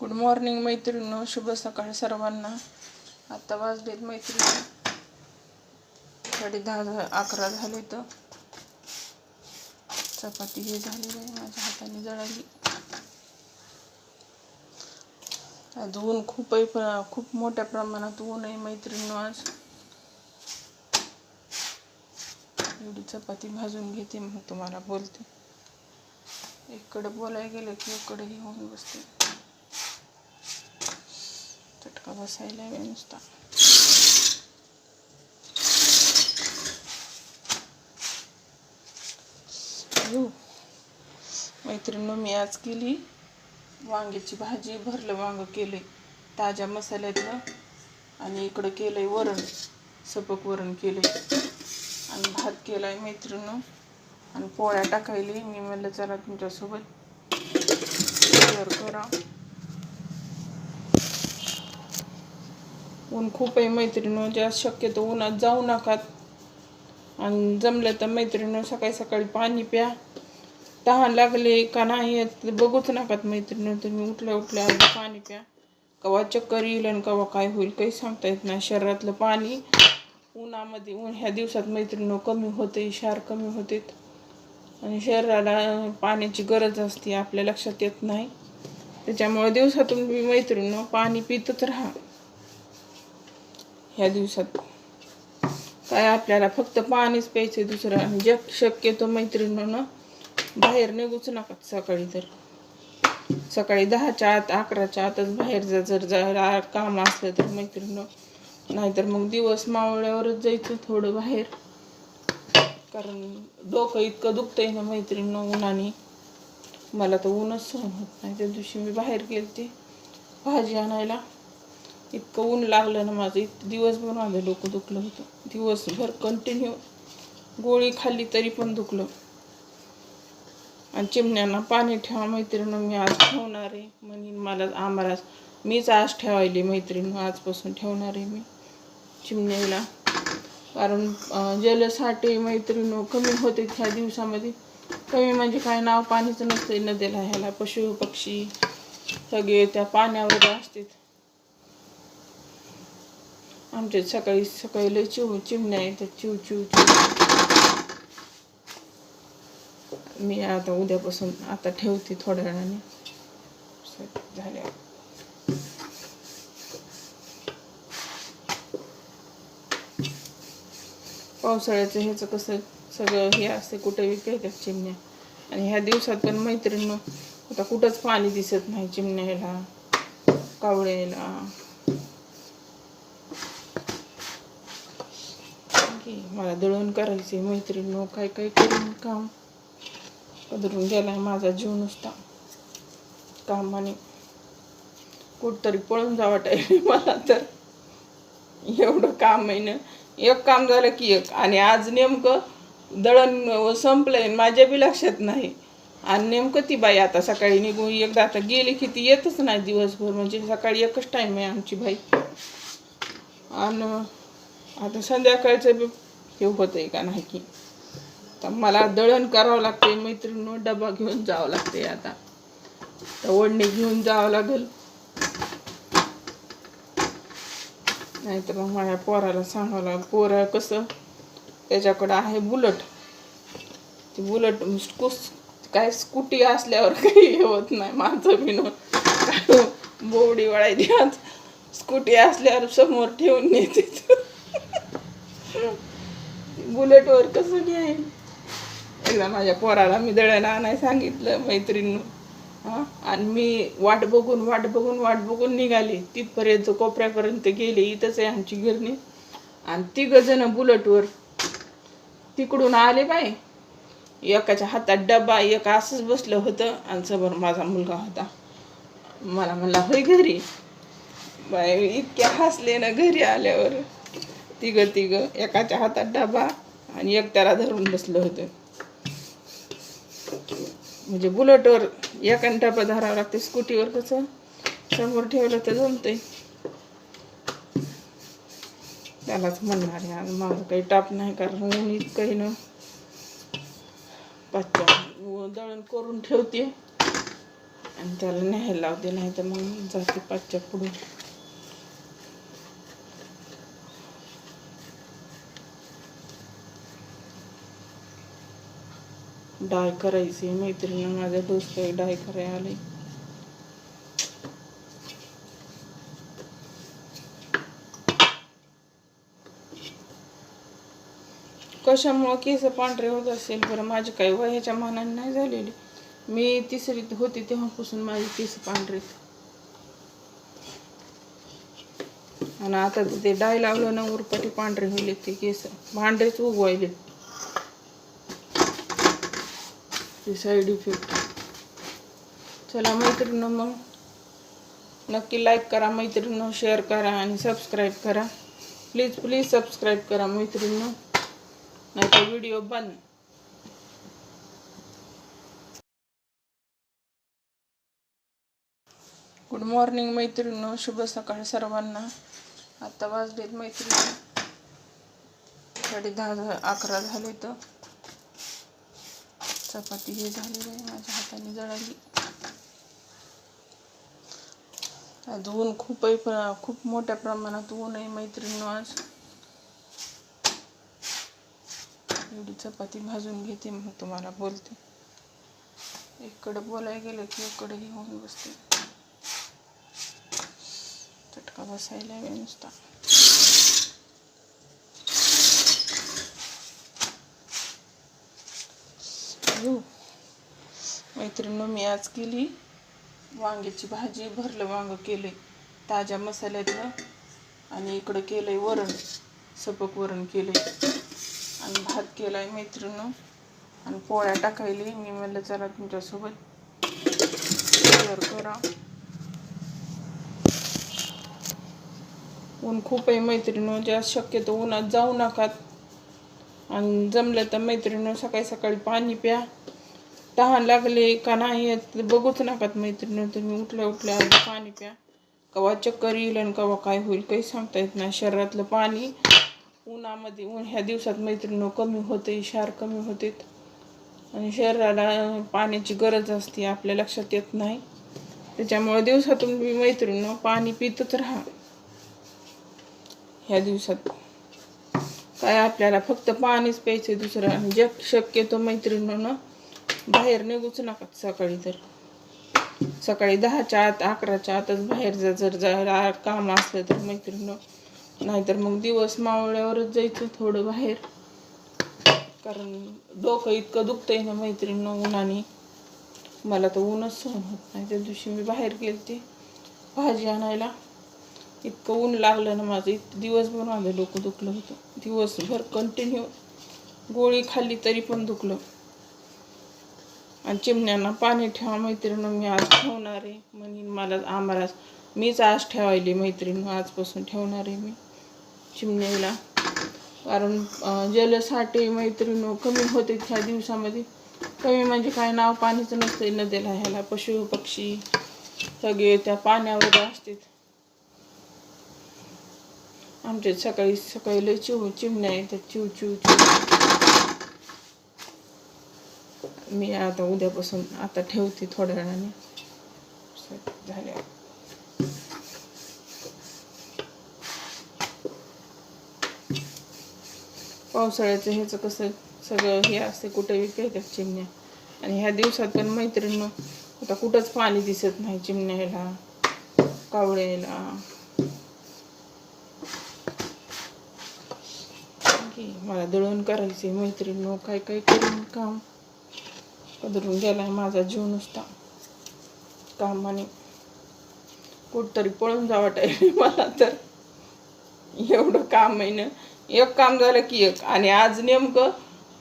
Good morning मैत्रिणीनो. शुभ सकाळ सर्वांना. आता वाजलेत मैत्रिणी. साडे दहा अकरा झाले तर. चपाती हे झालेली आहे माझ्या हाताने जळाली. आज ऊन खूप खूप मोठ्या प्रमाणात ऊन आहे मैत्रिणीनो आज. एवढी चपाती भाजून घेते मग तुम्हाला बोलते. इकडे बोलायला गेलं की इकडे होऊन बसते. चटका बसायला वेळ नुसता अयो. मैत्रिणीनं मी आज केली वांग्याची भाजी भरलं वांग केले ताज्या मसाल्यातलं आणि इकडं केलंय वरण सपक वरण केलंय. आणि भात केलाय मैत्रिणीनं. आणि पोळ्या टाकायली. मी म्हणलं चला तुमच्यासोबत शेअर करा. ऊन खूप आहे मैत्रिणी जास्त शक्यतो उन्हात जाऊ नकात आणि जमलं तर मैत्रिणी सकाळी सकाळी पाणी प्या. तहान लागले का नाही बघूच नकात मैत्रिणी तुम्ही उठल्या उठल्या पाणी प्या. कवा चक्कर येईल आणि कवा काय होईल काही सांगता येत नाही. शरीरातलं पाणी उन्हामध्ये ऊन ह्या दिवसात मैत्रिणी कमी होते क्षार कमी होते. आणि शरीराला पाण्याची गरज असते आपल्या लक्षात येत नाही. त्याच्यामुळे दिवसातून मी मैत्रिणी पाणी पितच राहा. ह्या दिवसात. काय आपल्याला फक्त पाणीच प्यायचं दुसरं. आणि जग शक्यतो मैत्रिणीनं बाहेर निघूच नका सकाळी तर. सकाळी दहाच्या आत अकराच्या आतच बाहेर जा. जर जायला काम असलं तर मैत्रिणीनं. नाहीतर मग दिवस मावळ्यावरच जायचं थोडं बाहेर. कारण डोकं इतकं दुखतंय ना मैत्रिणीनं उन्हाने. मला तर ऊनच सहन होत नाही. त्या दिवशी मी बाहेर गेलते भाजी आणायला. इतकं ऊन लागलं ना माझं. इतकं दिवसभर माझं डोकं दुखलं होतं. दिवसभर कंटिन्यू गोळी खाल्ली तरी पण दुखलं. आणि चिमण्यांना पाणी ठेवा मैत्रिणी मी आज ठेवणार आहे. म्हणून मला आम्हाला मीच आज ठेवायली मैत्रिणी आजपासून ठेवणार आहे मी चिमण्याला. कारण जलसाठे मैत्रिणी कमी होते ह्या दिवसामध्ये. कमी म्हणजे काय नाव पाणीच नसतं नदीला ह्याला पशु पक्षी सगळे त्या पाण्यावर असतात आमच्या सकाळी सकाळी लय चिव चिमण्या येतात चिव चिव चिव. मी आता उद्यापासून आता ठेवते थोड्या वेळाने. झाल्या पावसाळ्याचं ह्याचं कसं सगळं हे असते कुठे विकायतात चिमण्या. आणि ह्या दिवसात पण मैत्रिणी आता कुठंच पाणी दिसत नाही चिमण्याला कावळ्याला. की मला दळण करायचे मैत्रिणी काय काय करून काम पदरून गेलाय माझा जीव नुसता. कामाने. कुठतरी पळून जा वाटायला मला तर. एवढं काम आहे ना. एक काम झालं की एक. आणि आज नेमकं दळण संपलंय माझ्या बी लक्षात नाही. आणि नेमकं ती बाई आता सकाळी निघून एकदा आता गेली की ती येतच नाही दिवसभर. म्हणजे सकाळी एकच टाईम आहे आमची बाई. आणि आता संध्याकाळचं बी हे होत आहे का नाही की? तर मला दळण करावं लागते मैत्रिणी डबा घेऊन जावं लागते आता. तर ओढणी घेऊन जावं लागेल. नाहीतर मग माझ्या पोराला सांगावं लागेल पोरं कसं? त्याच्याकडं आहे बुलट. ती बुलट कुस काय स्कूटी असल्यावर काही हे होत नाही माझं बिन बोवडी वळायची आज स्कूटी असल्यावर समोर ठेवून नेते. बुलेटवर कसं घेईन एकदा माझ्या पोराला मी दळ्याला आणाय सांगितलं मैत्रीण हां? आणि मी वाट बघून वाट बघून वाट बघून निघाली. तिथपर्यंत कोपऱ्यापर्यंत गेले. इथंच आहे आमची गिरणी. आणि तिघ बुलेटवर तिकडून आले बाय एकाच्या हातात डबा एक असंच बसलं होतं. आणि समोर माझा मुलगा होता. मला म्हणला होय घरी. बाय इतक्या हसले ना घरी आल्यावर. तिघं तिघं एकाच्या हातात डबा आणि एक त्याला धरून बसलं होतं. म्हणजे बुलेटवर एक डबा धरावं लागते स्कूटीवर कसं समोर ठेवलं तर जमतंय. त्यालाच म्हणणार आहे आज माझं काही टाप नाही कारण ऊन इतकंही ना. पाचच्या दळण करून ठेवते. आणि त्याला न्यायला लावते नाही तर मग जाते पाचच्या पुढून डाय करायची मैत्रिणीनं माझ्या डोसक्यात डाय करायला आले. कशामुळं केस पांढरे होत असेल बरं? माझे काही वयाच्या मानाने नाही झालेली. मी तिसरीत होते तेव्हापासून माझे केस पांढरेत आणि आता ते डाय लावलं ना उरपाटी पांढरे होईल ते केस. पांढरेच उगवायले ते साईड इफेक्ट चला मैत्रिणं मग. नक्की लाईक करा मैत्रिणी शेअर करा आणि सबस्क्राईब करा. प्लीज प्लीज सबस्क्राईब करा मैत्रिणी नाही तर व्हिडिओ बंद. गुड मॉर्निंग मैत्रिणी शुभ सकाळ सर्वांना. आता वाजलेत मैत्रिणी. साडे दहा अकरा झाले तर. चपाती हे झालेली आहे माझ्या हाताने जळाली. आज ऊन खूप आहे खूप मोठ्या प्रमाणात ऊन आहे मैत्रिणी आज. एवढी चपाती भाजून घेते मग तुम्हाला बोलते. इकडं बोलायला गेलं की इकडे घेऊन बसते. चटका बसायला वेळ नुसता. घेऊ मैत्रिणीनं मी आज केली. वांग्याची भाजी भरलं वांगं केले ताज्या मसाल्यातलं आणि इकडं केलंय वरण. सपक वरण केलंय. आणि भात केलाय मैत्रिणीनं. आणि पोळ्या टाकायली. मी म्हणलं चला तुमच्यासोबत शेअर करा. ऊन खूप आहे मैत्रिणी जास्त शक्यतो उन्हात जाऊ नकात आणि जमलं तर मैत्रिणी सकाळी सकाळी पाणी प्या. तहान लागले का नाही यात बघूच नकात मैत्रिणी तुम्ही उठल्या उठल्या पाणी प्या. कवा चक्कर येईल आणि कवा काय होईल काही सांगता येत नाही. शरीरातलं पाणी उन्हामध्ये ऊन ह्या दिवसात मैत्रिणी कमी होते क्षार कमी होते. आणि शरीराला पाण्याची गरज असते आपल्या लक्षात येत नाही. त्याच्यामुळे दिवसातून मैत्रिणीनं पाणी पितच राहा. ह्या दिवसात. काय आपल्याला फक्त पाणीच प्यायचं दुसरं आणि जग शक्यतो मैत्रिणीनं बाहेर निघूच नका सकाळी तर. सकाळी दहाच्या आत अकराच्या आतच बाहेर जा जर जायला काम असलं तर मैत्रिणीनं. नाहीतर मग दिवस मावळ्यावरच जायचं थोडं बाहेर. कारण डोकं इतकं दुखतंय ना मैत्रिणीनं उन्हाने. मला तर ऊनच सहन होत नाही. त्या दिवशी मी बाहेर गेलते भाजी आणायला. इतकं ऊन लागलं ना माझं. इत दिवसभर माझं डोकं दुखलं होतं. दिवसभर कंटिन्यू गोळी खाल्ली तरी पण दुखलं. आणि चिमण्यांना पाणी ठेवा मैत्रिणी मी आज ठेवणार आहे. म्हणून मला आम्हाला मीच आज ठेवायली मैत्रिणी आजपासून ठेवणार आहे मी चिमण्याला. कारण जलसाठे मैत्रिणी कमी होते ह्या दिवसामध्ये. कमी म्हणजे काय? नाव पाणीचं नसतं नदीला ह्याला. पशु पक्षी सगळे त्या पाण्यावर असतात आमच्या सकाळी सकाळी लय चिव चिमण्या येतात चिव चिव चिव. मी आता उद्यापासून आता ठेवते थोड्या वेळाने. झाल्या पावसाळ्याचं ह्याचं कसं सगळं हे असते कुठे विकायतात चिमण्या. आणि ह्या दिवसात पण मैत्रिणी आता कुठंच पाणी दिसत नाही चिमण्याला कावळ्याला की मला दळण करायचे मैत्रिणी काय काय करून काम. पदरून गेलाय माझा जीव नुसता. कामाने. कुठतरी पळून जा वाटायला मला तर. एवढं काम आहे ना. एक काम झालं की एक. आणि आज नेमकं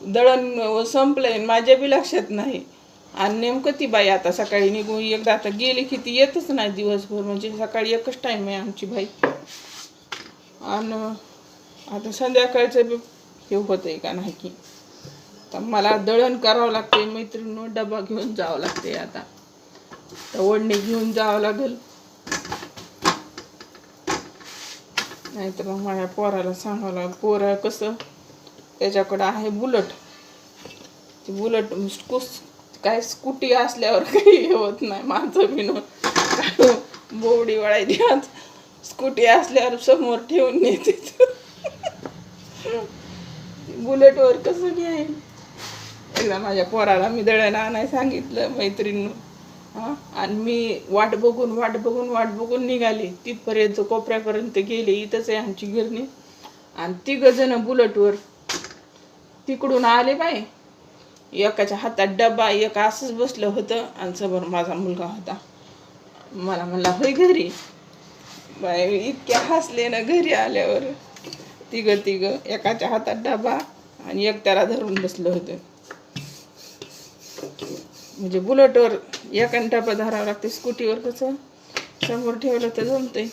दळण संपलंय माझ्या बी लक्षात नाही. आणि नेमकं ती बाई आता सकाळी निघून एकदा आता गेली की ती येतच नाही दिवसभर. म्हणजे सकाळी एकच टाईम आहे आमची बाई. आणि आता संध्याकाळचं बी हे होत आहे का नाही की? तर मला दळण करावं लागते मैत्रिणी डबा घेऊन जावं लागते आता. तर ओढणी घेऊन जावं लागेल. नाही तर मग माझ्या पोराला सांगावं लागेल पोरं कसं? त्याच्याकडं आहे बुलट. ती बुलट कुस काय स्कूटी असल्यावर काही होत नाही माझं बिन बोवडी वळायची आज स्कूटी असल्यावर समोर ठेवून नेते. बुलेटवर कसं घेईन एकदा माझ्या पोराला मी दळण आणाय सांगितलं मैत्रिणीनं. हां? आणि मी वाट बघून वाट बघून वाट बघून निघाली. तिथपर्यंत कोपऱ्यापर्यंत गेले. इथंच आहे आमची गिरणी. आणि तिघं जणं बुलेटवर तिकडून आले बाय एकाच्या हातात डब्बा एक असंच बसलं होतं. आणि समोर माझा मुलगा होता. मला म्हणला होय घरी? बाय इतक्या हसले ना घरी आल्यावर. तिघं तिघं एकाच्या हातात डबा आणि एक त्याला धरून बसलं होतं. म्हणजे बुलेटवर एक डबा धरावा लागते स्कूटीवर कसं? समोर ठेवलं तर जमते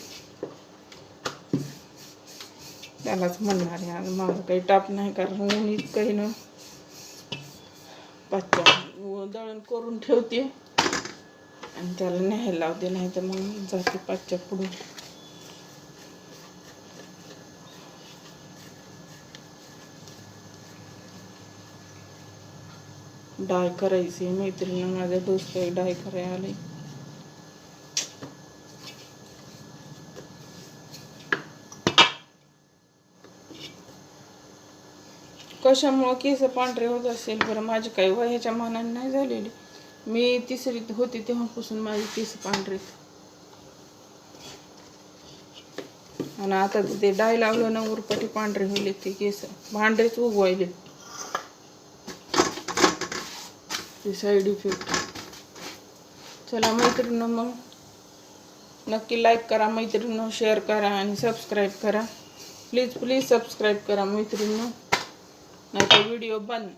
त्यालाच म्हणणार आहे आज माझं काही टाप नाही कारण ऊन इतकंही ना. पाचच्या दळण करून ठेवते. आणि त्याला न्यायला लावते नाही तर मग जाते पाचच्या पुढून डाय करायची मैत्रिणीनं माझ्या डोसक्यात डाय करायला आले. कशामुळं केस पांढरे होत असेल बरं? माझी काही वयाच्या मानाने नाही झालेली. मी तिसरीत होते तेव्हापासून माझे केस पांढरे आणि आता ते डाय लावलं ना उरपाटी पांढरे होईल ते केस. पांढरेच उगवायले ते साईड इफेक्ट चला मैत्रिणं मग. नक्की लाईक करा मैत्रिणं शेअर करा आणि सबस्क्राईब करा. प्लीज प्लीज सबस्क्राईब करा मैत्रिणं नाही तर व्हिडिओ बंद.